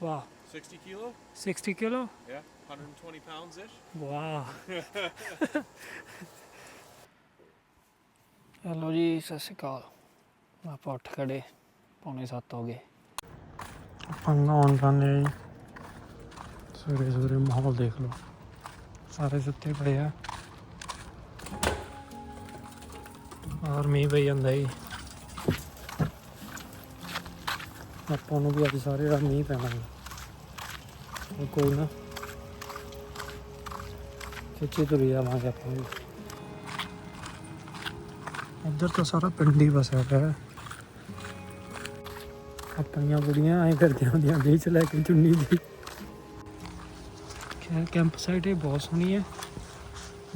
Wow. 60 kilo? 60 kilo? Yeah. 120 pounds ish. ਵਾਹ hello ਜੀ ਸਤਿ ਸ਼੍ਰੀ ਅਕਾਲ ਆਪਾਂ ਉੱਠ ਖੜੇ ਪੌਣੇ 7 ਹੋ ਗਏ ਆਪਾਂ ਨਹਾਉਣ ਜਾਂਦੇ ਆ ਜੀ ਸਵੇਰੇ ਸਵੇਰੇ ਮਾਹੌਲ ਦੇਖ ਲਓ ਸਾਰੇ ਸੁੱਤੇ ਪਏ ਆ ਔਰ ਮੀਂਹ ਪਈ ਜਾਂਦਾ ਜੀ ਆਪਾਂ ਨੂੰ ਵੀ ਅੱਜ ਸਾਰੇ ਰਾਤ ਮੀਂਹ ਪੈਣਾ ਹੈ। ਕੋਈ ਨਾ। ਖਿੱਚੇ ਤੁਰ ਜਾਵਾਂਗੇ ਆਪਾਂ ਵੀ। ਇੱਧਰ ਤਾਂ ਸਾਰਾ ਪਿੰਡ ਹੀ ਵਸਿਆ ਪਿਆ ਆਪਣੀਆਂ ਬੁੜੀਆਂ ਐ ਫਿਰਦੀਆਂ ਹੁੰਦੀਆਂ ਵਿੱਚ ਲੈ ਕੇ ਚੁੰਨੀ ਦੀ। ਖੈਰ ਕੈਂਪ ਸਾਈਟ ਇਹ ਬਹੁਤ ਸੋਹਣੀ ਹੈ।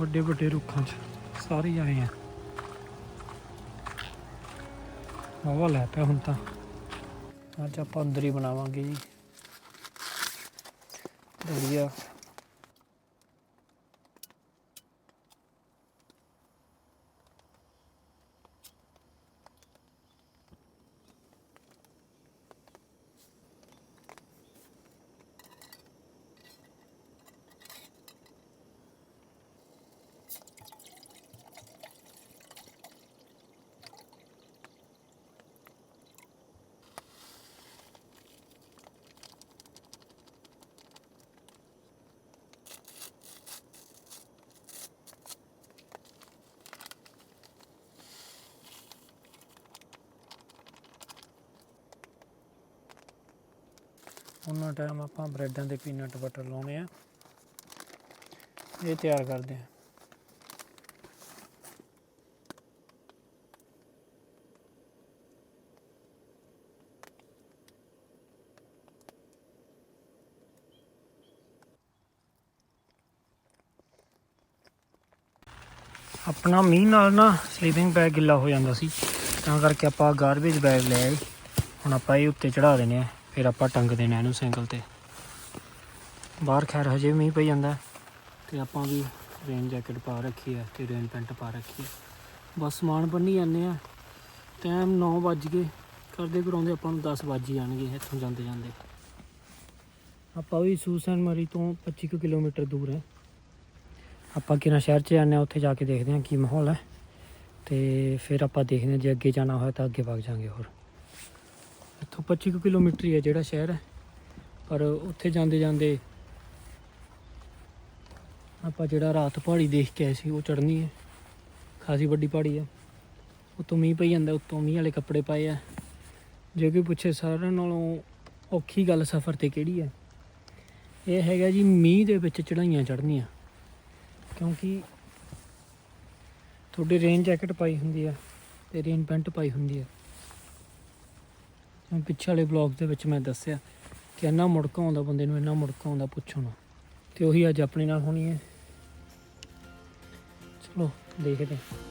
ਵੱਡੇ ਵੱਡੇ ਰੁੱਖਾਂ 'ਚ ਸਾਰੇ ਆਏ ਆ। ਹਵਾ ਲੈ ਪਿਆ ਹੁਣ ਤਾਂ। ਅੱਜ ਆਪਾਂ ਅੰਦਰ ਹੀ ਬਣਾਵਾਂਗੇ ਜੀ। ਵਧੀਆ। ਉਹਨਾਂ ਟਾਈਮ ਆਪਾਂ ਬ੍ਰੈਡਾਂ ਦੇ ਪੀਨਟ ਬਟਰ ਲਾਉਣੇ ਆ। ਇਹ ਤਿਆਰ ਕਰਦੇ ਆ। ਆਪਣਾ ਮੀਂਹ ਨਾਲ ਨਾ ਸਲੀਪਿੰਗ ਬੈਗ ਗਿੱਲਾ ਹੋ ਜਾਂਦਾ ਸੀ। ਤਾਂ ਕਰਕੇ ਆਪਾਂ ਗਾਰਬੇਜ ਬੈਗ ਲੈ ਆਏ। ਹੁਣ ਆਪਾਂ ਇਹ ਉੱਤੇ ਚੜਾ ਦੇਣੇ ਆ। ਫਿਰ ਆਪਾਂ ਟੰਗ ਦੇਣਾ ਇਹਨੂੰ ਸਾਈਕਲ ਤੇ। ਬਾਹਰ ਖੈਰ ਹਜੇ ਵੀ ਮੀਂਹ ਪਈ ਜਾਂਦਾ ਤੇ ਆਪਾਂ ਵੀ ਰੇਨ ਜੈਕਟ ਪਾ ਰੱਖੀ ਹੈ ਤੇ ਰੇਨ ਪੈਂਟ ਪਾ ਰੱਖੀ ਹੈ। ਬਸ ਸਮਾਨ ਬੰਨੀ ਜਾਂਦੇ ਆ ਟਾਈਮ 9 ਵੱਜ ਗਏ। ਕਰਦੇ ਕਰਾਉਂਦੇ ਆਪਾਂ ਨੂੰ 10 ਵੱਜ ਹੀ ਜਾਣਗੇ, ਇੱਥੋਂ ਜਾਂਦੇ ਜਾਂਦੇ। ਆਪਾਂ ਵੀ ਸੂਸਨ ਮਰੀ ਤੋਂ 25 ਕੁ ਕਿਲੋਮੀਟਰ ਦੂਰ ਹੈ। ਆਪਾਂ ਕਿਹਨਾਂ ਸ਼ਹਿਰ 'ਚ ਜਾਂਦੇ ਹਾਂ, ਉੱਥੇ ਜਾ ਕੇ ਦੇਖਦੇ ਹਾਂ ਕੀ ਮਾਹੌਲ ਹੈ। ਤੇ ਫਿਰ ਆਪਾਂ ਦੇਖਦੇ ਹਾਂ, ਜੇ ਅੱਗੇ ਜਾਣਾ ਹੋਇਆ ਤਾਂ ਅੱਗੇ ਵਗ ਜਾਾਂਗੇ ਹੋਰ। ਇੱਥੋਂ 25 ਕੁ ਕਿਲੋਮੀਟਰ ਹੀ ਹੈ ਜਿਹੜਾ ਸ਼ਹਿਰ ਹੈ। ਪਰ ਉੱਥੇ ਜਾਂਦੇ ਜਾਂਦੇ ਆਪਾਂ ਜਿਹੜਾ ਰਾਤ ਪਹਾੜੀ ਦੇਖ ਕੇ ਆਏ ਸੀ, ਉਹ ਚੜ੍ਹਨੀ ਹੈ। ਖਾਸੀ ਵੱਡੀ ਪਹਾੜੀ ਹੈ। ਉੱਤੋਂ ਮੀਂਹ ਪਈ ਜਾਂਦਾ, ਉੱਤੋਂ ਮੀਂਹ ਵਾਲੇ ਕੱਪੜੇ ਪਾਏ ਆ। ਜੇ ਕੋਈ ਪੁੱਛੇ ਸਾਰਿਆਂ ਨਾਲੋਂ ਔਖੀ ਗੱਲ ਸਫ਼ਰ ਤੇ ਕਿਹੜੀ ਹੈ? ਇਹ ਹੈਗਾ ਜੀ, ਮੀਂਹ ਦੇ ਵਿੱਚ ਚੜਾਈਆਂ ਚੜ੍ਹਨੀਆਂ। ਕਿਉਂਕਿ ਤੁਹਾਡੇ ਰੇਨ ਜੈਕਟ ਪਾਈ ਹੁੰਦੀ ਆ ਤੇ ਰੇਨ ਪੈਂਟ ਪਾਈ ਹੁੰਦੀ ਆ। ਜਿਵੇਂ ਪਿੱਛੇ ਵਾਲੇ ਬਲੌਗ ਦੇ ਵਿੱਚ ਮੈਂ ਦੱਸਿਆ ਕਿ ਇੰਨਾ ਮੁੜਕਾ ਆਉਂਦਾ ਬੰਦੇ ਨੂੰ, ਇੰਨਾ ਮੁੜਕਾ ਆਉਂਦਾ ਪੁੱਛੋ ਨਾ। ਤੇ ਉਹੀ ਅੱਜ ਆਪਣੇ ਨਾਲ ਹੋਣੀ ਹੈ। ਚਲੋ, ਦੇਖਦੇ ਹਾਂ।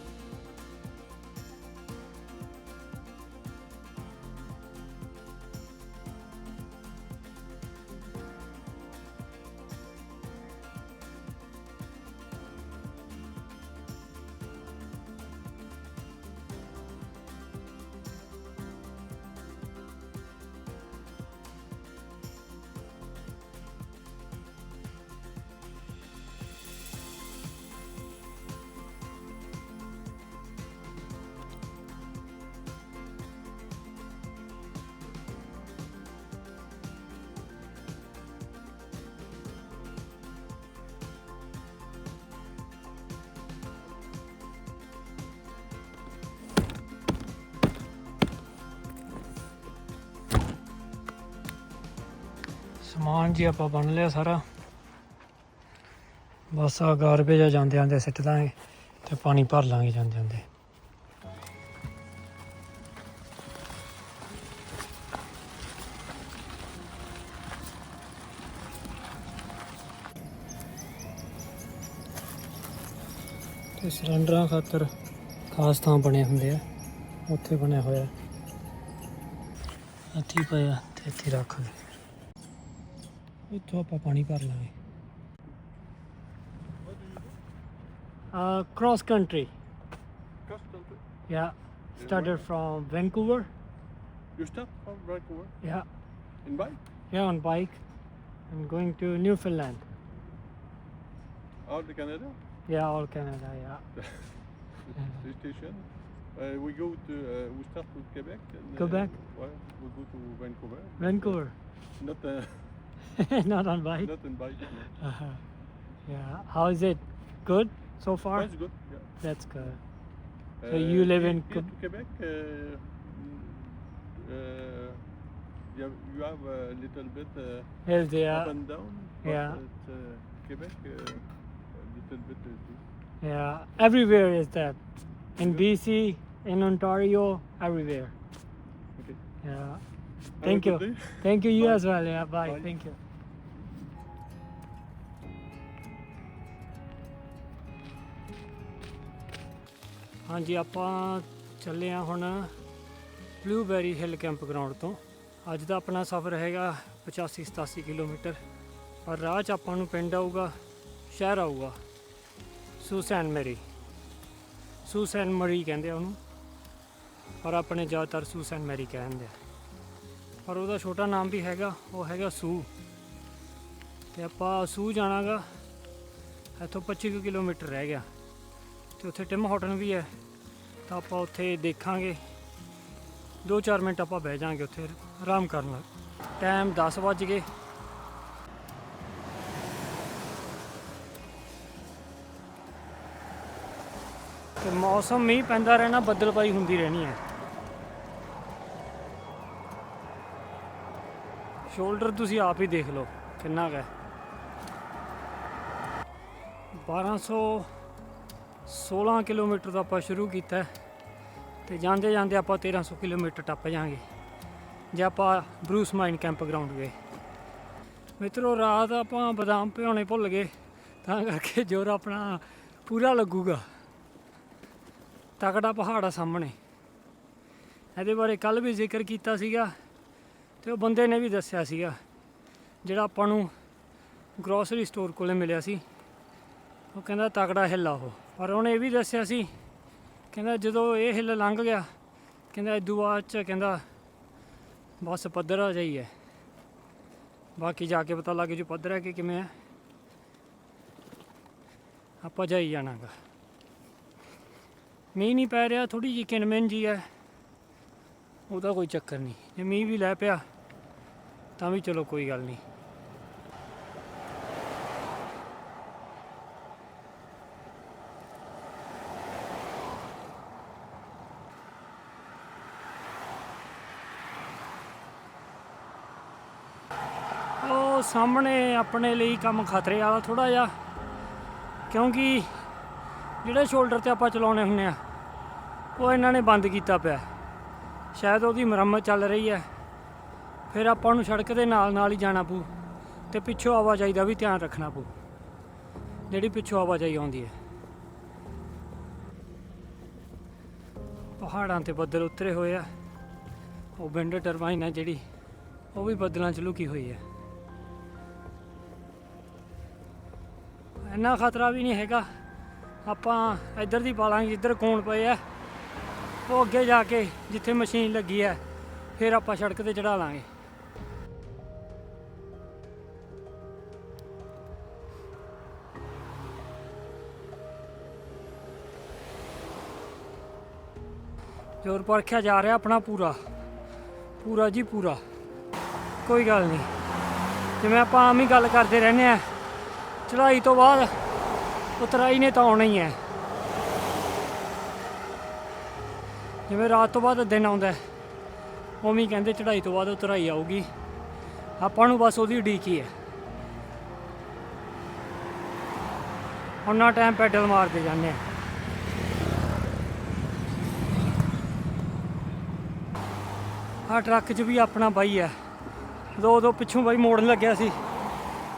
ਸਮਾਨ ਜੀ ਆਪਾਂ ਬਣ ਲਿਆ ਸਾਰਾ। ਬਸ ਆ ਗਾਰਬੇਜ ਆ, ਜਾਂਦੇ ਜਾਂਦੇ ਸਿੱਟ ਦਾਂਗੇ ਤੇ ਪਾਣੀ ਭਰ ਲਾਂਗੇ ਜਾਂਦੇ ਜਾਂਦੇ ਤੇ ਸਿਲੰਡਰਾਂ ਖਾਤਰ ਖਾਸ ਥਾਂ ਬਣੇ ਹੁੰਦੇ ਆ, ਉੱਥੇ ਬਣਿਆ ਹੋਇਆ। ਇੱਥੇ ਹੀ ਪਿਆ ਤੇ ਇੱਥੇ ਰੱਖ। ਗਏ ਇੱਥੋਂ ਆਪਾਂ ਪਾਣੀ ਭਰ ਲਾਂਗੇ Uh, cross country. Cross country. Yeah. Started from Vancouver. You stop from Vancouver Yeah. in bike? Yeah, on bike. I'm going to Newfoundland. Out to Canada. Yeah, all Canada. Yeah. The station. Uh, we go to. Uh, we start with Quebec. And, Quebec? Uh, well, we go to Vancouver. Vancouver. Not. Uh, Not on bike. not in bike. No. Uh-huh. Yeah. How is it? Good so far. That's good. Yeah. That's good. Uh, So you live in here Quebec. Uh, mm, uh, you have, you have a little bit uh, up and down. Yeah. At, uh, Quebec, uh, a little bit. Uh. Yeah. Everywhere is that. In BC, in Ontario, everywhere. Okay. Yeah. Thank you. Thank you. You as well. Yeah. Bye. Bye. Thank you. ਹਾਂਜੀ ਆਪਾਂ ਚੱਲੇ ਆ ਹੁਣ blueberry ਹਿੱਲ camp ground ਤੋਂ ਅੱਜ ਦਾ ਆਪਣਾ ਸਫ਼ਰ ਹੈਗਾ 85 87 ਕਿਲੋਮੀਟਰ ਔਰ ਰਾਹ 'ਚ ਆਪਾਂ ਨੂੰ ਪਿੰਡ ਆਊਗਾ ਸ਼ਹਿਰ ਆਊਗਾ ਸੂਸੈਨ ਮੈਰੀ ਸੂਸੈਨ ਮਰੀ ਕਹਿੰਦੇ ਆ ਉਹਨੂੰ ਪਰ ਆਪਣੇ ਜ਼ਿਆਦਾਤਰ ਸੂਸੈਨ ਮੈਰੀ ਕਹਿੰਦੇ ਆ ਪਰ ਉਹਦਾ ਛੋਟਾ ਨਾਮ ਵੀ ਹੈਗਾ, ਉਹ ਹੈਗਾ ਸੂ। ਤੇ ਆਪਾਂ ਸੂ ਜਾਣਾਗਾ, ਇੱਥੋਂ 25 ਕੁ ਕਿਲੋਮੀਟਰ ਰਹਿ ਗਿਆ। ਤੇ ਉੱਥੇ ਟਿਮ ਹੋਟਲ ਵੀ ਹੈ, ਤਾਂ ਆਪਾਂ ਉੱਥੇ ਦੇਖਾਂਗੇ। 2-4 ਮਿੰਟ ਆਪਾਂ ਬਹਿ ਜਾਾਂਗੇ ਉੱਥੇ, ਆਰਾਮ ਕਰਨ ਲੱਗ ਟਾਈਮ 10 ਵੱਜ ਗਏ। ਤੇ ਮੌਸਮ ਮੀਂਹ ਪੈਂਦਾ ਰਹਿਣਾ ਬੱਦਲਬਾਈ ਹੁੰਦੀ ਰਹਿਣੀ ਹੈ। ਸ਼ੋਲਡਰ ਤੁਸੀਂ ਆਪ ਹੀ ਦੇਖ ਲਓ ਕਿੰਨਾ ਕੁ ਹੈ। 1216 ਕਿਲੋਮੀਟਰ ਦਾ ਆਪਾਂ ਸ਼ੁਰੂ ਕੀਤਾ ਹੈ ਤੇ ਜਾਂਦੇ ਜਾਂਦੇ ਆਪਾਂ 1300 ਕਿਲੋਮੀਟਰ ਟੱਪ ਜਾਾਂਗੇ ਜੇ ਆਪਾਂ ਬਰੂਸ ਮਾਈਨ ਕੈਂਪ ਗਰਾਊਂਡ ਗਏ। ਮਿੱਤਰੋ, ਰਾਤ ਆਪਾਂ ਬਦਾਮ ਭਿਉਣੇ ਭੁੱਲ ਗਏ, ਤਾਂ ਕਰਕੇ ਜੋਰ ਆਪਣਾ ਪੂਰਾ ਲੱਗੂਗਾ। ਤਕੜਾ ਪਹਾੜ ਆ ਸਾਹਮਣੇ। ਇਹਦੇ ਬਾਰੇ ਕੱਲ ਵੀ ਜ਼ਿਕਰ ਕੀਤਾ ਸੀਗਾ। ਤੇ ਉਹ ਬੰਦੇ ਨੇ ਵੀ ਦੱਸਿਆ ਸੀਗਾ, ਜਿਹੜਾ ਆਪਾਂ ਨੂੰ ਗਰੋਸਰੀ ਸਟੋਰ ਕੋਲੇ ਮਿਲਿਆ ਸੀ। ਉਹ ਕਹਿੰਦਾ ਤਕੜਾ ਹਿੱਲ ਆ ਉਹ। ਪਰ ਉਹਨੇ ਇਹ ਵੀ ਦੱਸਿਆ ਸੀ, ਕਹਿੰਦਾ ਜਦੋਂ ਇਹ ਹਿੱਲ ਲੰਘ ਗਿਆ, ਕਹਿੰਦਾ ਇਦੋਂ ਬਾਅਦ ਚ ਕਹਿੰਦਾ ਬਸ ਪੱਧਰ ਆ ਜਾਈ ਹੈ। ਬਾਕੀ ਜਾ ਕੇ ਪਤਾ ਲੱਗ ਜੂ ਪੱਧਰ ਹੈ ਕਿ ਕਿਵੇਂ ਹੈ। ਆਪਾਂ ਜਾਈ ਜਾਣਾਗਾ। ਮੀਂਹ ਨਹੀਂ ਪੈ ਰਿਹਾ ਥੋੜੀ ਜਿਹੀ ਕਿਨਮਿਨ ਜੀ ਹੈ। ਉਹਦਾ ਕੋਈ ਚੱਕਰ ਨਹੀਂ। ਜੇ ਮੀਂਹ ਵੀ ਲੈ ਪਿਆ, ਤਾਂ ਵੀ ਚਲੋ ਕੋਈ ਗੱਲ ਨਹੀਂ। ਉਹ ਸਾਹਮਣੇ ਆਪਣੇ ਲਈ ਕੰਮ ਖਤਰੇ ਵਾਲਾ ਥੋੜਾ ਜਿਹਾ, ਕਿਉਂਕਿ ਜਿਹੜੇ ਸ਼ੋਲਡਰ ਤੇ ਆਪਾਂ ਚਲਾਉਣੇ ਹੁੰਨੇ ਆ, ਉਹ ਇਹਨਾਂ ਨੇ ਬੰਦ ਕੀਤਾ ਪਿਆ। ਸ਼ਾਇਦ ਉਹਦੀ ਮੁਰੰਮਤ ਚੱਲ ਰਹੀ ਹੈ। ਫਿਰ ਆਪਾਂ ਨੂੰ ਸੜਕ ਦੇ ਨਾਲ ਨਾਲ ਹੀ ਜਾਣਾ ਪਊ ਤੇ ਪਿੱਛੋਂ ਆਵਾਜਾਈ ਦਾ ਵੀ ਧਿਆਨ ਰੱਖਣਾ ਪਊ। ਜਿਹੜੀ ਪਿੱਛੋਂ ਆਵਾਜਾਈ ਆਉਂਦੀ ਹੈ। ਪਹਾੜਾਂ ਤੇ ਬੱਦਲ ਉਤਰੇ ਹੋਏ ਆ। ਉਹ ਵਿੰਡ ਟਰਬਾਈਨ ਹੈ ਜਿਹੜੀ, ਉਹ ਵੀ ਬੱਦਲਾਂ 'ਚ ਲੁਕੀ ਹੋਈ ਹੈ। ਇੰਨਾ ਖਤਰਾ ਵੀ ਨਹੀਂ ਹੈਗਾ। ਆਪਾਂ ਇੱਧਰ ਦੀ ਪਾਲਾਂਗੇ ਜਿੱਧਰ ਕੋਣ ਪਏ ਆ। ਉਹ ਅੱਗੇ ਜਾ ਕੇ ਜਿੱਥੇ ਮਸ਼ੀਨ ਲੱਗੀ ਹੈ, ਫਿਰ ਆਪਾਂ ਸੜਕ ਤੇ ਚੜਾ ਲਾਂਗੇ। ਜ਼ੋਰ ਪਰਖਿਆ ਜਾ ਰਿਹਾ ਆਪਣਾ ਪੂਰਾ। ਪੂਰਾ ਜੀ ਪੂਰਾ। ਕੋਈ ਗੱਲ ਨਹੀਂ। ਜਿਵੇਂ ਆਪਾਂ ਆਮ ਹੀ ਗੱਲ ਕਰਦੇ ਰਹਿੰਦੇ ਆ ਚੜਾਈ ਤੋਂ ਬਾਅਦ ਉਤਰਾਈ ਨੇ ਤਾਂ ਆਉਣਾ ਹੀ ਹੈ। ਜਿਵੇਂ ਰਾਤ ਤੋਂ ਬਾਅਦ ਦਿਨ ਆਉਂਦਾ ਉਵੇਂ ਹੀ ਕਹਿੰਦੇ ਚੜ੍ਹਾਈ ਤੋਂ ਬਾਅਦ ਉਤਰਾਈ ਆਊਗੀ। ਆਪਾਂ ਨੂੰ ਬਸ ਉਹਦੀ ਉਡੀਕ ਹੀ ਹੈ। ਉਹਨਾਂ ਟਾਈਮ ਪੈਡਲ ਮਾਰਦੇ ਜਾਂਦੇ ਆ ਆ ਟਰੱਕ 'ਚ ਵੀ ਆਪਣਾ ਬਾਈ ਹੈ। ਦੋ ਦੋ ਪਿੱਛੋਂ ਬਾਈ ਮੋੜਨ ਲੱਗਿਆ ਸੀ।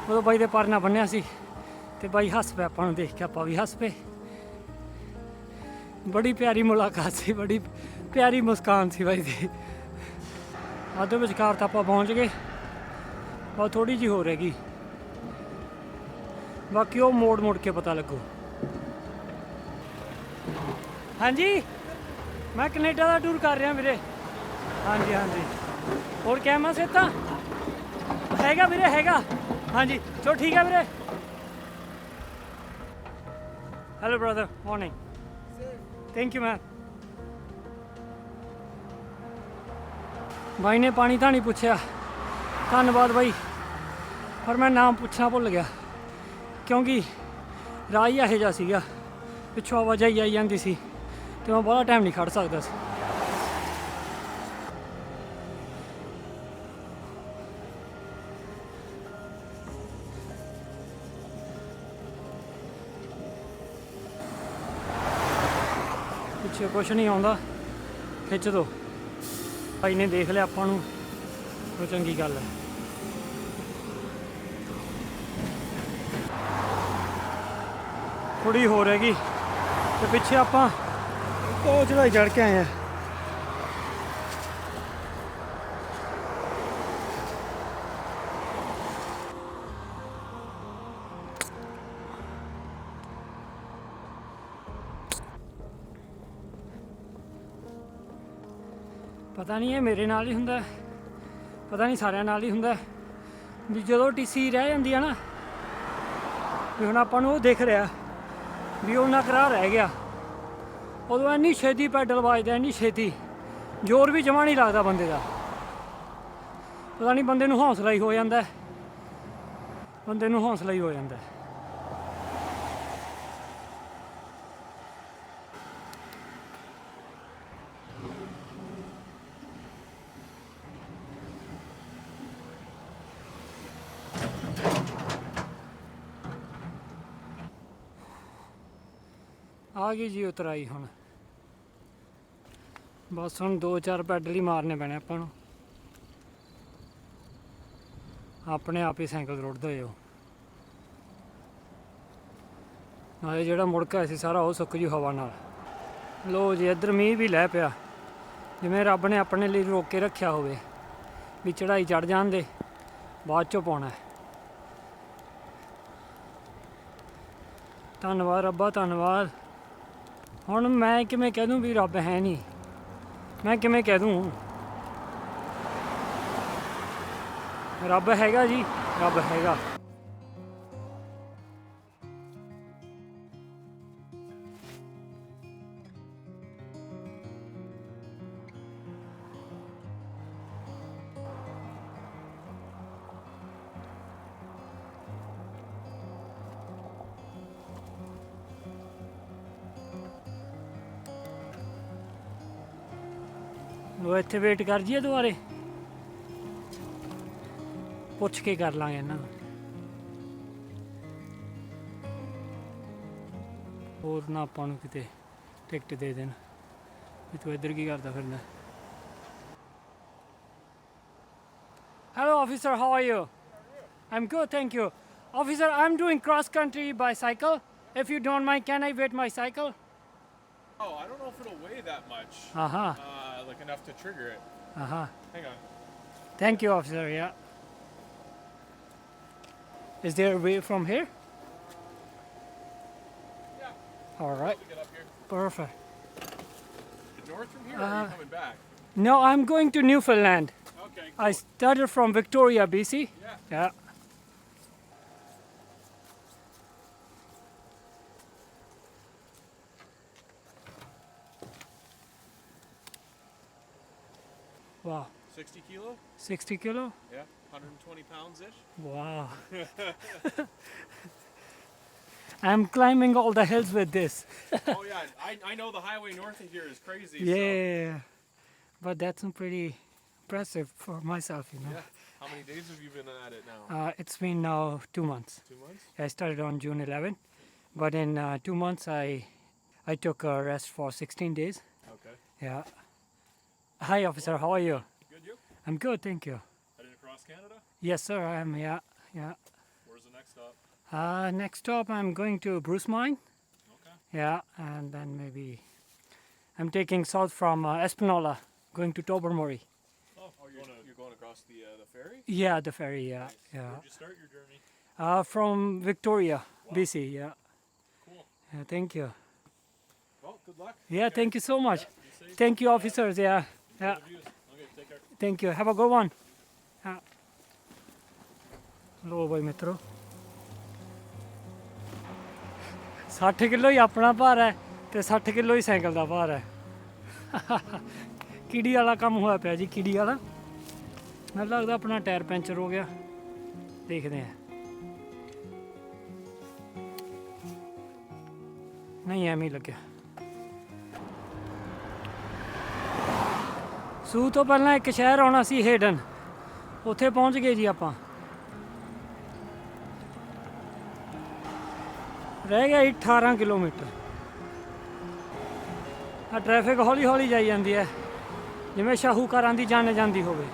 ਉਦੋਂ ਬਾਈ ਦੇ ਪਰਨਾ ਬੰਨਿਆ ਸੀ। ਤੇ ਬਾਈ ਹੱਸ ਪਿਆ ਆਪਾਂ ਨੂੰ ਦੇਖ ਕੇ, ਆਪਾਂ ਵੀ ਹੱਸ ਪਏ। ਬੜੀ ਪਿਆਰੀ ਮੁਲਾਕਾਤ ਸੀ, ਬੜੀ ਪਿਆਰੀ ਮੁਸਕਾਨ ਸੀ ਬਾਈ ਦੀ ਆਦੇ ਵਿਚਕਾਰ ਤਾਂ ਆਪਾਂ ਪਹੁੰਚ ਗਏ। ਉਹ ਥੋੜੀ ਜੀ ਹੋ ਰਹੇਗੀ ਬਾਕੀ ਉਹ ਮੋੜ ਮੋੜ ਕੇ ਪਤਾ ਲੱਗੂ। ਹਾਂਜੀ? ਮੈਂ ਕੈਨੇਡਾ ਦਾ ਟੂਰ ਕਰ ਰਿਹਾ ਵੀਰੇ। ਹਾਂਜੀ ਹਾਂਜੀ। ਹੋਰ ਕਿਵੇਂ ਸੇ ਤਾਂ ਹੈਗਾ ਵੀਰੇ, ਹੈਗਾ। ਹਾਂਜੀ, ਚਲੋ ਠੀਕ ਹੈ ਵੀਰੇ। Hello brother morning thank you ma'am ਬਾਈ ਨੇ ਪਾਣੀ ਤਾਂ ਨਹੀਂ ਪੁੱਛਿਆ। ਧੰਨਵਾਦ ਬਾਈ। ਪਰ ਮੈਂ ਨਾਮ ਪੁੱਛਣਾ ਭੁੱਲ ਗਿਆ। ਕਿਉਂਕਿ ਰਾਹ ਹੀ ਇਹੋ ਜਿਹਾ ਸੀਗਾ। ਪਿੱਛੋਂ ਆਵਾਜਾਈ ਆਈ ਜਾਂਦੀ ਸੀ ਤੇ ਮੈਂ ਬਹੁਤ ਟਾਈਮ ਨਹੀਂ ਖੜ ਸਕਦਾ ਸੀ। ਪਿੱਛੇ ਕੁਛ ਨਹੀਂ ਆਉਂਦਾ। ਖਿੱਚ ਦੋ। ਭਾਈ ਨੇ ਦੇਖ ਲਿਆ ਆਪਾਂ ਨੂੰ। ਉਹ ਚੰਗੀ ਗੱਲ ਹੈ। ਥੋੜੀ ਹੋਰ ਹੈਗੀ। ਤੇ ਪਿੱਛੇ ਆਪਾਂ ਉਹ ਚੜਾਈ ਚੜ ਕੇ ਆਏ ਆ। ਪਤਾ ਨਹੀਂ ਇਹ ਮੇਰੇ ਨਾਲ ਹੀ ਹੁੰਦਾ ਪਤਾ ਨਹੀਂ ਸਾਰਿਆਂ ਨਾਲ ਹੀ ਹੁੰਦਾ ਵੀ ਜਦੋਂ ਟੀਸੀ ਰਹਿ ਜਾਂਦੀ ਆ ਨਾ, ਵੀ ਹੁਣ ਆਪਾਂ ਨੂੰ ਉਹ ਦਿਖ ਰਿਹਾ ਵੀ ਉਹ ਨਕਰਾ ਰਹਿ ਗਿਆ। ਉਦੋਂ ਇੰਨੀ ਛੇਤੀ ਪੈਡਲ ਵੱਜਦਾ, ਇੰਨੀ ਛੇਤੀ। ਜ਼ੋਰ ਵੀ ਜਮਾ ਨਹੀਂ ਲੱਗਦਾ ਬੰਦੇ ਦਾ। ਪਤਾ ਨਹੀਂ ਬੰਦੇ ਨੂੰ ਹੌਸਲਾ ਹੀ ਹੋ ਜਾਂਦਾ ਬੰਦੇ ਨੂੰ ਹੌਸਲਾ ਹੀ ਹੋ ਜਾਂਦਾ ਆ ਗਈ ਜੀ ਉਤਰਾਈ ਹੁਣ। ਬਸ ਹੁਣ ਦੋ ਚਾਰ ਪੈਡਲ ਹੀ ਮਾਰਨੇ ਪੈਣੇ ਆਪਾਂ ਨੂੰ। ਆਪਣੇ ਆਪ ਹੀ ਸਾਈਕਲ ਰੁੜਦਾ ਹੋ ਨਾਲੇ ਜਿਹੜਾ ਮੁੜਕਾ ਸੀ ਸਾਰਾ ਉਹ ਸੁੱਕ ਜੂ ਹਵਾ ਨਾਲ। ਲੋ ਜੀ, ਇੱਧਰ ਮੀਂਹ ਵੀ ਲੈ ਪਿਆ। ਜਿਵੇਂ ਰੱਬ ਨੇ ਆਪਣੇ ਲਈ ਰੋਕ ਕੇ ਰੱਖਿਆ ਹੋਵੇ, ਵੀ ਚੜਾਈ ਚੜ ਜਾਣ ਦੇ, ਬਾਅਦ ਚੋਂ ਪਾਉਣਾ ਧੰਨਵਾਦ ਰੱਬਾ, ਧੰਨਵਾਦ। ਹੁਣ ਮੈਂ ਕਿਵੇਂ ਕਹਿ ਦੂੰ ਵੀ ਰੱਬ ਹੈ ਨਹੀਂ? ਮੈਂ ਕਿਵੇਂ ਕਹਿ ਦੂੰ? ਰੱਬ ਹੈਗਾ ਜੀ, ਰੱਬ ਹੈਗਾ। ਉਹ ਇੱਥੇ ਵੇਟ ਕਰ ਜੀਏ ਦੁਬਾਰੇ ਪੁੱਛ ਕੇ ਕਰ ਲਾਂਗੇ ਇਹਨਾਂ ਨੂੰ ਹੋਰ ਨਾ ਆਪਾਂ ਨੂੰ ਕਿਤੇ ਟਿਕਟ ਦੇ ਦੇਣ ਵੀ ਤੂੰ ਇੱਧਰ ਕੀ ਕਰਦਾ ਫਿਰਦਾ Hello officer, how are you? I'm good, thank you. Officer, I'm doing cross country bicycle. If you don't mind, can I wait my cycle? Oh, I don't know if it'll weigh that much. Uh-huh. Uh, like enough to trigger it. Uh-huh. Hang on. Thank you, officer. Yeah. Is there a way from here? Yeah. All right. To get up here. Perfect. North from here, or are Uh, you coming back? No, I'm going to Newfoundland. Okay. I started from Victoria, BC. Yeah. Yeah. Wow. 60 kilo? 60 kilo? Yeah. 120 pounds ish. Wow. I'm climbing all the hills with this. oh yeah, I, I know the highway north of here is crazy. Yeah. But that's pretty impressive for myself, you know. yeah. How many days have you been at it now? Uh, it's been now two months. Two months. I started on June 11, but in uh, two months I I took a rest for 16 days. Okay. Yeah. Hi, officer. How are you? Good. You I'm good, thank you. heading across Canada? Yes, sir. I am. Yeah, yeah. Where's the next stop? Uh, next stop, I'm going to Bruce Mine. Okay. Yeah, and then maybe I'm taking south from uh, Espanola, going to Tobermory. Oh, you're, you're going across the uh, the ferry. Yeah, the ferry. Yeah, Nice. yeah. Where'd you start your journey? Uh, from Victoria, Wow. BC. Yeah. Cool. yeah. Thank you. Well, good luck. Yeah, Okay. thank you so much. Safe. Thank you, officers. Yeah, yeah. Good views. Okay. Thank you. Have a good one. Yeah. ਲੋ ਬਾਈ ਮਿੱਤਰੋ 60 kilo ਹੀ ਆਪਣਾ ਭਾਰ ਹੈ ਤੇ 60 kilo ਹੀ cycle ਦਾ ਭਾਰ ਹੈ ਕੀੜੀ ਵਾਲਾ ਕੰਮ ਹੋਇਆ ਪਿਆ ਜੀ, ਕੀੜੀ ਵਾਲਾ ਮੈਨੂੰ ਲੱਗਦਾ ਆਪਣਾ ਟਾਇਰ ਪੈਂਚਰ ਹੋ ਗਿਆ ਦੇਖਦੇ ਆ ਨਹੀਂ ਐਵੇਂ ਹੀ ਲੱਗਿਆ ਸੂ ਤੋਂ ਪਹਿਲਾਂ ਇੱਕ ਸ਼ਹਿਰ ਆਉਣਾ ਸੀ ਹੇਡਨ। ਉੱਥੇ ਪਹੁੰਚ ਗਏ ਜੀ ਆਪਾਂ। ਰਹਿ ਗਿਆ ਜੀ 18 ਕਿਲੋਮੀਟਰ। ਆ ਟ੍ਰੈਫਿਕ ਹੌਲੀ ਹੌਲੀ ਜਾਈ ਜਾਂਦੀ ਹੈ। ਜਿਵੇਂ ਸ਼ਾਹੂਕਾਰਾਂ ਦੀ ਜਾਣ ਜਾਂਦੀ ਹੋਵੇ।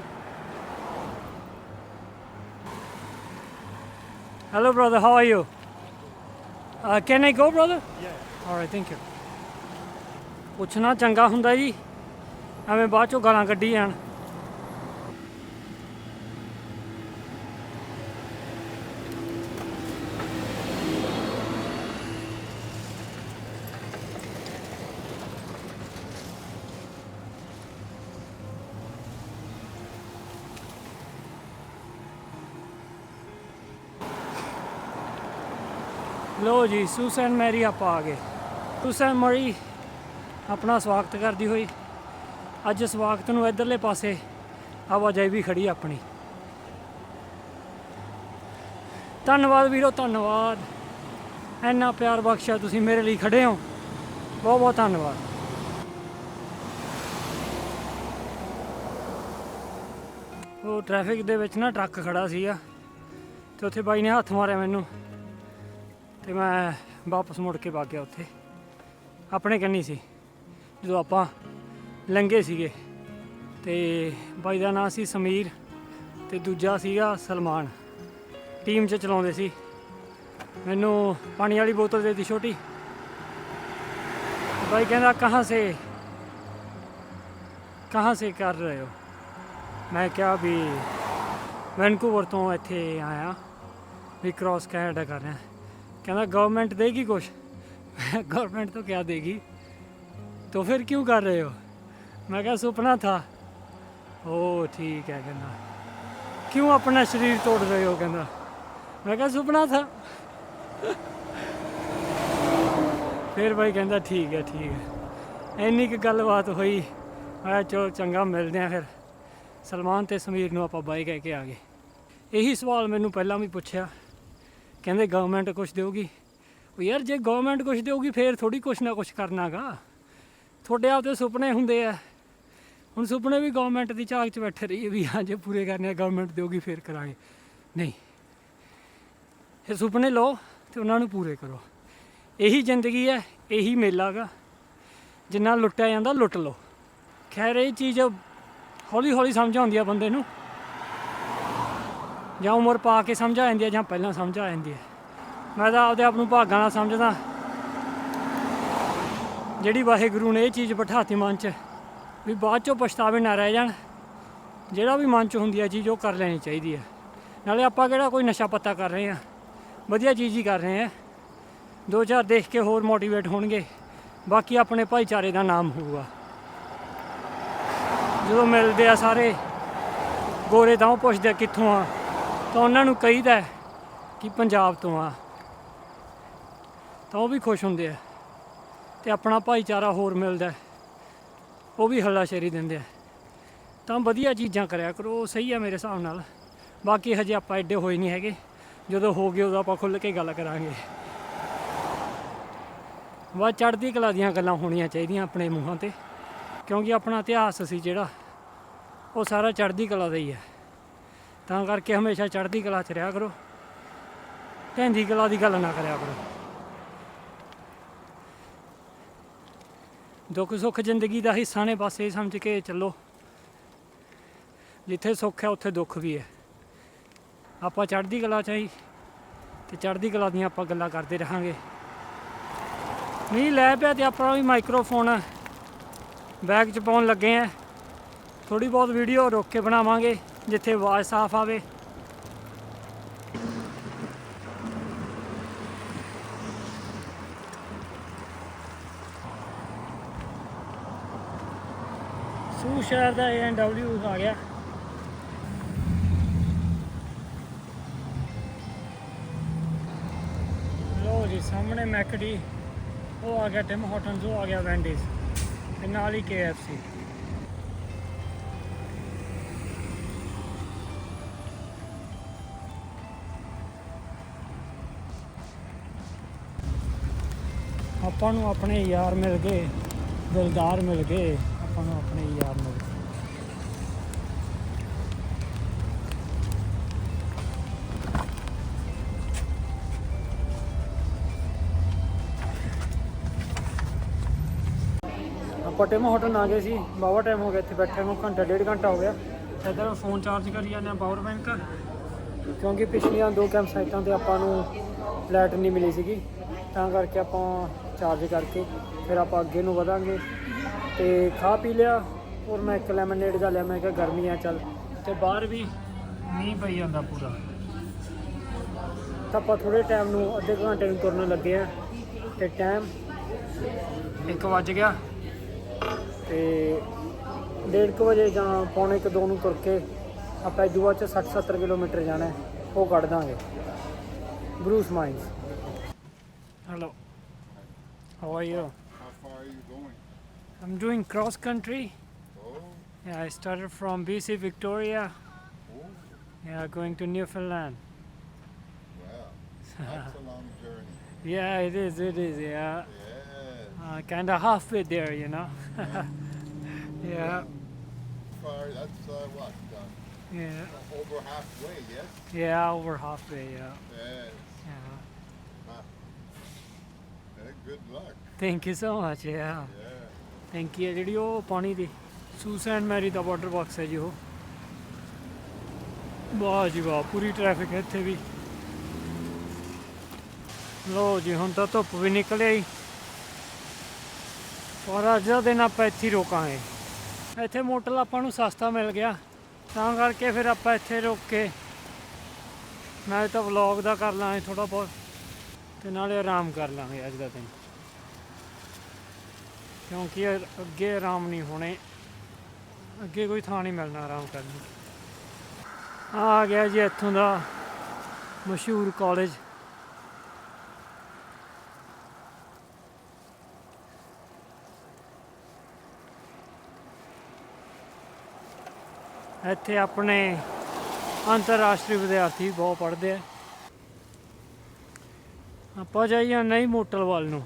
Hello brother how are you can I go brother alright thank you ਪੁੱਛਣਾ ਚੰਗਾ ਹੁੰਦਾ ਜੀ। ਐਵੇਂ ਬਾਅਦ ਚੋਂ ਗਾਲਾਂ ਕੱਢੀ ਜਾਣ। ਲੋ ਜੀ, ਸੂਸੈਨ ਮੈਰੀ ਆਪਾਂ ਆ ਗਏ। ਸੂਸੈਨ ਮੈਰੀ, ਆਪਣਾ ਸਵਾਗਤ ਕਰਦੀ ਹੋਈ। ਅੱਜ ਸਵਾਗਤ ਨੂੰ ਇਧਰਲੇ ਪਾਸੇ ਆਵਾਜਾਈ ਵੀ ਖੜੀ ਆਪਣੀ। ਧੰਨਵਾਦ ਵੀਰੋ, ਧੰਨਵਾਦ। ਇੰਨਾ ਪਿਆਰ ਬਖਸ਼ਿਆ ਤੁਸੀਂ ਮੇਰੇ ਲਈ ਖੜੇ ਹੋ। ਬਹੁਤ ਬਹੁਤ ਧੰਨਵਾਦ। ਉਹ ਟ੍ਰੈਫਿਕ ਦੇ ਵਿੱਚ ਨਾ ਟਰੱਕ ਖੜਾ ਸੀਗਾ ਤੇ ਉੱਥੇ ਬਾਈ ਨੇ ਹੱਥ ਮਾਰਿਆ ਮੈਨੂੰ ਤੇ ਮੈਂ ਵਾਪਸ ਮੁੜ ਕੇ ਵਗ ਗਿਆ ਉੱਥੇ। ਆਪਣੇ ਕੰਨੀ ਸੀ। ਜਦੋਂ ਆਪਾਂ ਲੰਗੇ ਸੀਗੇ। ਤੇ ਬਾਈ ਦਾ ਨਾਂ ਸੀ ਸਮੀਰ ਤੇ ਦੂਜਾ ਸੀਗਾ ਸਲਮਾਨ। ਟੀਮ 'ਚ ਚਲਾਉਂਦੇ ਸੀ। ਮੈਨੂੰ ਪਾਣੀ ਵਾਲੀ ਬੋਤਲ ਦੇ ਦਿੱਤੀ ਛੋਟੀ। ਬਾਈ ਕਹਿੰਦਾ, ਕਹਾਂ ਸੇ ਕਹਾਂ ਸੇ ਕਰ ਰਹੇ ਹੋ? ਮੈਂ ਕਿਹਾ ਵੀ, ਵੈਨਕੂਵਰ ਤੋਂ ਇੱਥੇ ਆਇਆ। ਵੀ ਕ੍ਰਾਸ ਕੈਨੇਡਾ ਕਰ ਰਿਹਾ। ਕਹਿੰਦਾ ਗਵਰਨਮੈਂਟ ਦੇਗੀ ਕੁਝ ਗਵਰਨਮੈਂਟ ਤੋਂ ਕਿਆ ਦੇਗੀ? तो ਫਿਰ ਕਿਉਂ ਕਰ ਰਹੇ ਹੋ? मैं क्या सपना था ओ ठीक है कहना क्यों अपना शरीर तोड़ रहे हो कहना मैं क्या सुपना था ਫਿਰ ਬਾਈ ਕਹਿੰਦਾ ਠੀਕ ਹੈ ਠੀਕ ਹੈ ਇੰਨੀ ਕੁ ਗੱਲਬਾਤ ਹੋਈ ਮੈਂ ਕਿਹਾ ਚਲੋ ਚੰਗਾ ਮਿਲਦੇ ਆ ਫਿਰ ਸਲਮਾਨ ਤੇ ਸਮੀਰ ਨੂੰ ਆਪਾਂ ਬਾਈ ਕਹਿ ਕੇ ਆ ਗਏ ਇਹੀ ਸਵਾਲ ਮੈਨੂੰ ਪਹਿਲਾਂ ਵੀ ਪੁੱਛਿਆ ਕਹਿੰਦੇ ਗਵਰਨਮੈਂਟ ਕੁਝ ਦੇਊਗੀ ਉਹ ਯਾਰ ਜੇ ਗਵਰਨਮੈਂਟ ਕੁਝ ਦੇਊਗੀ ਫੇਰ ਥੋੜੀ ਕੁਝ ਨਾ ਕੁਝ ਕਰਨਾਗਾ ਤੁਹਾਡੇ ਆਪ ਤੇ ਸੁਪਨੇ ਹੁੰਦੇ ਆ ਹੁਣ ਸੁਪਨੇ ਵੀ ਗਵਰਨਮੈਂਟ ਦੀ ਝਾਕ 'ਚ ਬੈਠੇ ਰਹੀਏ ਵੀ ਹਾਂ ਜੇ ਪੂਰੇ ਕਰਨੇ ਆ ਗਵਰਨਮੈਂਟ ਦੇਊਗੀ, ਫੇਰ ਕਰਾਂਗੇ। ਨਹੀਂ। ਇਹ ਸੁਪਨੇ ਲਓ ਤੇ ਉਹਨਾਂ ਨੂੰ ਪੂਰੇ ਕਰੋ। ਇਹੀ ਜ਼ਿੰਦਗੀ ਹੈ, ਇਹੀ ਮੇਲਾ ਗਾ। ਜਿੰਨਾ ਲੁੱਟਿਆ ਜਾਂਦਾ, ਲੁੱਟ ਲਓ। ਖੈਰ, ਇਹ ਚੀਜ਼ ਹੌਲੀ ਹੌਲੀ ਸਮਝ ਆਉਂਦੀ ਆ ਬੰਦੇ ਨੂੰ। ਜਾਂ ਉਮਰ ਪਾ ਕੇ ਸਮਝ ਆ ਜਾਂਦੀ ਹੈ ਜਾਂ ਪਹਿਲਾਂ ਸਮਝ ਆ ਜਾਂਦੀ ਹੈ ਮੈਂ ਤਾਂ ਆਪਦੇ ਆਪ ਨੂੰ ਭਾਗਾਂ ਨਾਲ ਸਮਝਦਾ। ਜਿਹੜੀ ਵਾਹਿਗੁਰੂ ਨੇ ਇਹ ਚੀਜ਼ ਬਿਠਾਤੀ ਮਨ 'ਚ ਵੀ ਬਾਅਦ ਚੋਂ ਪਛਤਾਵੇ ਨਾ ਰਹਿ ਜਾਣ। ਜਿਹੜਾ ਵੀ ਮਨ 'ਚ ਹੁੰਦੀ ਹੈ ਚੀਜ਼ ਉਹ ਕਰ ਲੈਣੀ ਚਾਹੀਦੀ ਹੈ ਨਾਲੇ ਆਪਾਂ ਕਿਹੜਾ ਕੋਈ ਨਸ਼ਾ ਪੱਤਾ ਕਰ ਰਹੇ ਆ। ਵਧੀਆ ਚੀਜ਼ ਹੀ ਕਰ ਰਹੇ ਆ। ਦੋ ਚਾਰ ਦੇਖ ਕੇ ਹੋਰ ਮੋਟੀਵੇਟ ਹੋਣਗੇ। ਬਾਕੀ ਆਪਣੇ ਭਾਈਚਾਰੇ ਦਾ ਨਾਮ ਹੋਊਗਾ। ਜਦੋਂ ਮਿਲਦੇ ਆ ਸਾਰੇ, ਗੋਰੇ ਤਾਂ ਉਹ ਪੁੱਛਦੇ ਕਿੱਥੋਂ ਆ? ਤਾਂ ਉਹਨਾਂ ਨੂੰ ਕਹੀਦਾ ਕਿ ਪੰਜਾਬ ਤੋਂ ਆ। ਤਾਂ ਉਹ ਵੀ ਖੁਸ਼ ਹੁੰਦੇ ਆ। ਤੇ ਆਪਣਾ ਭਾਈਚਾਰਾ ਹੋਰ ਮਿਲਦਾ ਉਹ ਵੀ ਹੱਲਾਸ਼ੇਰੀ ਦਿੰਦੇ ਆ। ਤਾਂ ਵਧੀਆ ਚੀਜ਼ਾਂ ਕਰਿਆ ਕਰੋ, ਉਹ ਸਹੀ ਆ ਮੇਰੇ ਹਿਸਾਬ ਨਾਲ। ਬਾਕੀ ਹਜੇ ਆਪਾਂ ਐਡੇ ਹੋਏ ਨਹੀਂ ਹੈਗੇ। ਜਦੋਂ ਹੋ ਗਏ ਉਦੋਂ ਆਪਾਂ ਖੁੱਲ ਕੇ ਗੱਲ ਕਰਾਂਗੇ। ਵਾ ਚੜ੍ਹਦੀ ਕਲਾ ਦੀਆਂ ਗੱਲਾਂ ਹੋਣੀਆਂ ਚਾਹੀਦੀਆਂ ਆਪਣੇ ਮੂੰਹਾਂ ਤੇ। ਕਿਉਂਕਿ ਆਪਣਾ ਇਤਿਹਾਸ ਸੀ ਜਿਹੜਾ, ਉਹ ਸਾਰਾ ਚੜ੍ਹਦੀ ਕਲਾ ਦਾ ਹੀ ਹੈ ਤਾਂ ਕਰਕੇ ਹਮੇਸ਼ਾ ਚੜ੍ਹਦੀ ਕਲਾ 'ਚ ਰਿਹਾ ਕਰੋ। ਢਹਿੰਦੀ ਕਲਾ ਦੀ ਗੱਲ ਨਾ ਕਰਿਆ ਕਰੋ। ਦੁੱਖ ਸੁੱਖ ਜ਼ਿੰਦਗੀ ਦਾ ਹਿੱਸਾ ਨੇ ਬਸ ਇਹ ਸਮਝ ਕੇ ਚੱਲੋ। ਜਿੱਥੇ ਸੁੱਖ ਹੈ, ਉੱਥੇ ਦੁੱਖ ਵੀ ਹੈ। ਆਪਾਂ ਚੜ੍ਹਦੀ ਕਲਾ ਚਾਹੀ ਹੀ ਤੇ ਚੜ੍ਹਦੀ ਕਲਾ ਦੀਆਂ ਆਪਾਂ ਗੱਲਾਂ ਕਰਦੇ ਰਹਾਂਗੇ। ਨਹੀਂ ਲੈ ਪਿਆ ਤੇ ਆਪਾਂ ਵੀ ਮਾਈਕਰੋਫੋਨ ਬੈਗ ਚ ਪਾਉਣ ਲੱਗੇ ਆ। ਥੋੜੀ ਬਹੁਤ ਵੀਡੀਓ ਰੋਕ ਕੇ ਬਣਾਵਾਂਗੇ, ਜਿੱਥੇ ਆਵਾਜ਼ ਸਾਫ਼ ਆਵੇ। ਸ਼ਹਿਰ ਦਾ ਏ ਐਨ ਡਬਲਿਊ ਆ ਗਿਆ। ਲੋ ਜੀ, ਸਾਹਮਣੇ ਮੈਕਡੀ। ਉਹ ਆ ਗਿਆ ਟਿਮ ਹੋਟਲਸ ਉਹ ਆ ਗਿਆ ਵੈਂਡੀਜ਼ ਤੇ ਨਾਲ ਹੀ KFC ਆਪਾਂ ਨੂੰ ਆਪਣੇ ਯਾਰ ਮਿਲ ਗਏ, ਦਿਲਦਾਰ ਮਿਲ ਗਏ। ਆਪਾਂ ਨੂੰ ਆਪਣੇ ਯਾਰ ਮਿਲ ਆਪਾਂ ਟਿਮ ਹੋਟਲ ਨਾ ਗਏ ਸੀ ਬਾਵਾ ਟਾਈਮ ਹੋ ਗਿਆ ਇੱਥੇ ਬੈਠੇ ਨੂੰ, ਘੰਟਾ ਡੇਢ ਘੰਟਾ ਹੋ ਗਿਆ। ਇੱਧਰ ਫੋਨ ਚਾਰਜ ਕਰੀ ਜਾਂਦੇ ਆ ਪਾਵਰ ਬੈਂਕ ਕਿਉਂਕਿ ਪਿਛਲੀਆਂ ਦੋ ਕੈਂਪ ਸਾਈਟਾਂ ਤੇ ਆਪਾਂ ਨੂੰ ਲਾਈਟ ਨਹੀਂ ਮਿਲੀ ਸੀਗੀ। ਤਾਂ ਕਰਕੇ ਆਪਾਂ ਚਾਰਜ ਕਰਕੇ ਫਿਰ ਆਪਾਂ ਅੱਗੇ ਨੂੰ ਵਧਾਂਗੇ। ਤੇ ਖਾ ਪੀ ਲਿਆ ਔਰ ਮੈਂ ਇੱਕ ਲੈਮਨੇਡ ਦਾ ਲਿਆ ਮੈਂ ਕਿਹਾ ਗਰਮੀ ਆ ਚੱਲ। ਤੇ ਬਾਹਰ ਵੀ ਮੀਂਹ ਪਈ ਜਾਂਦਾ ਪੂਰਾ। ਤਾਂ ਆਪਾਂ ਥੋੜੇ ਟਾਈਮ ਨੂੰ ਅੱਧੇ ਕੁ ਘੰਟੇ ਨੂੰ ਤੁਰਨ ਲੱਗੇ ਆ ਤੇ ਟਾਈਮ 1 ਵੱਜ ਗਿਆ। ਤੇ 1:30 ਵਜੇ ਜਾਂ ਪੌਣੇ 1 2 ਨੂੰ ਤੁਰ ਕੇ ਆਪਾਂ ਇਹ ਦੁਆ ਚ 60 70 ਕਿਲੋਮੀਟਰ ਜਾਣਾ ਉਹ ਕੱਢ ਦਾਂਗੇ। Bruce Mines hello how are you I'm doing cross country. Oh, Yeah, I started from BC Victoria. oh, Yeah, going to Newfoundland. wow. That's a long journey. Yeah, it is. It is. Yeah, Yes. uh, kind of halfway there, you know. yeah, Far, that's uh, what? Uh, yeah, over halfway, yes? yeah. Over halfway. Yeah, Yes. yeah. Eh, good luck. Thank you so much. Yeah, Yeah. ਟੈਂਕੀ ਹੈ ਜਿਹੜੀ ਉਹ ਪਾਣੀ ਦੀ। ਸੂਸੈਂਡ Marie ਦਾ water box ਹੈ ਜੀ ਉਹ। ਵਾਹ ਜੀ ਵਾਹ, ਪੂਰੀ ਟ੍ਰੈਫਿਕ ਹੈ ਇੱਥੇ ਵੀ। ਲੋ ਜੀ, ਹੁਣ ਤਾਂ ਧੁੱਪ ਵੀ ਨਿਕਲ ਆਈ। ਪਰ ਅੱਜ ਦਾ ਦਿਨ ਆਪਾਂ ਇੱਥੇ ਹੀ ਰੋਕਾਂਗੇ। ਇੱਥੇ ਮੋਟਲ ਆਪਾਂ ਨੂੰ ਸਸਤਾ ਮਿਲ ਗਿਆ। ਤਾਂ ਕਰਕੇ ਫਿਰ ਆਪਾਂ ਇੱਥੇ ਰੁਕ ਕੇ ਨਾਲੇ ਤਾਂ ਵਲੌਗ ਦਾ ਕਰ ਲਾਂਗੇ ਥੋੜਾ ਬਹੁਤ ਤੇ ਨਾਲੇ ਆਰਾਮ ਕਰ ਲਾਂਗੇ ਅੱਜ ਦਾ ਦਿਨ। ਕਿਉਂਕਿ ਇਹ ਅੱਗੇ ਆਰਾਮ ਨਹੀਂ ਹੋਣੇ। ਅੱਗੇ ਕੋਈ ਥਾਂ ਨਹੀਂ ਮਿਲਣਾ ਆਰਾਮ ਕਰਨ ਨੂੰ। ਆ ਗਿਆ ਜੀ ਇੱਥੋਂ ਦਾ ਮਸ਼ਹੂਰ ਕਾਲਜ ਇੱਥੇ ਆਪਣੇ ਅੰਤਰਰਾਸ਼ਟਰੀ ਵਿਦਿਆਰਥੀ ਬਹੁਤ ਪੜ੍ਹਦੇ ਆ। ਆਪਾਂ ਜਾਈਏ ਨਹੀਂ ਮੋਟਲ ਵੱਲ ਨੂੰ।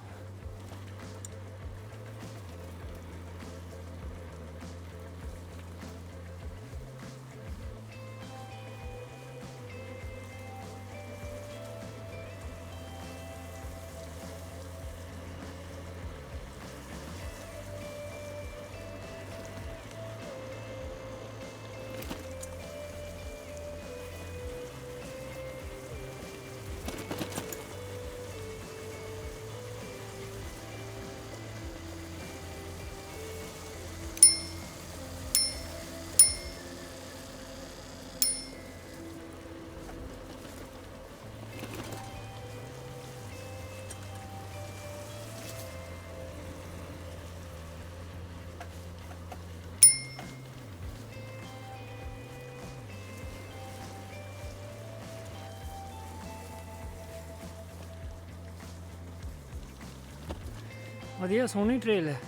ਵਧੀਆ, ਸੋਹਣੀ ਟ੍ਰੇਲ ਹੈ।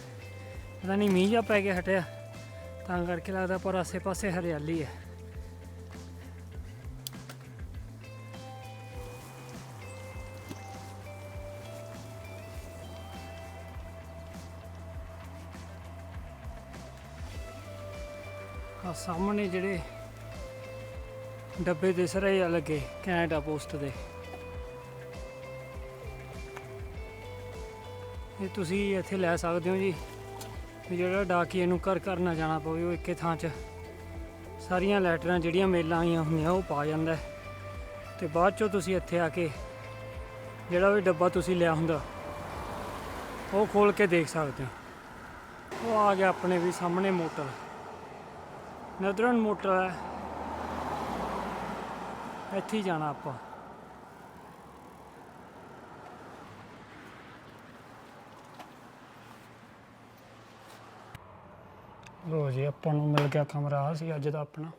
ਪਤਾ ਨਹੀਂ ਮੀਂਹ ਜਾ ਪੈ ਕੇ ਹਟਿਆ, ਤਾਂ ਕਰਕੇ ਲੱਗਦਾ ਪਰ ਆਸੇ ਪਾਸੇ ਹਰਿਆਲੀ ਹੈ। ਆ ਸਾਹਮਣੇ ਜਿਹੜੇ ਡੱਬੇ ਦਿਸ ਰਹੇ ਆ ਲੱਗੇ, ਕੈਨੇਡਾ ਪੋਸਟ ਦੇ। ਇਹ ਤੁਸੀਂ ਇੱਥੇ ਲੈ ਸਕਦੇ ਹੋ ਜੀ। ਜਿਹੜਾ ਡਾਕੀਏ ਨੂੰ ਘਰ ਘਰ ਨਾ ਜਾਣਾ ਪਵੇ ਉਹ ਇੱਕੇ ਥਾਂ 'ਚ। ਸਾਰੀਆਂ ਲੈਟਰਾਂ ਜਿਹੜੀਆਂ ਮੇਲਾਂ ਆਈਆਂ ਹੁੰਦੀਆਂ ਉਹ ਪਾ ਜਾਂਦਾ। ਹੈ। ਤੇ ਬਾਅਦ 'ਚੋਂ ਤੁਸੀਂ ਇੱਥੇ ਆ ਕੇ ਜਿਹੜਾ ਵੀ ਡੱਬਾ ਤੁਸੀਂ ਲਿਆ ਹੁੰਦਾ, ਉਹ ਖੋਲ ਕੇ ਦੇਖ ਸਕਦੇ ਹੋ। ਉਹ ਆ ਗਿਆ ਆਪਣੇ ਵੀ ਸਾਹਮਣੇ ਮੋਟਰ। ਨਦਰਨ ਮੋਟਰ ਹੈ। ਇੱਥੇ ਹੀ ਜਾਣਾ ਆਪਾਂ। ਲੋ ਜੀ ਆਪਾਂ ਨੂੰ ਮਿਲ ਗਿਆ ਕਮਰਾ ਆਹ ਸੀ ਅੱਜ ਦਾ ਆਪਣਾ।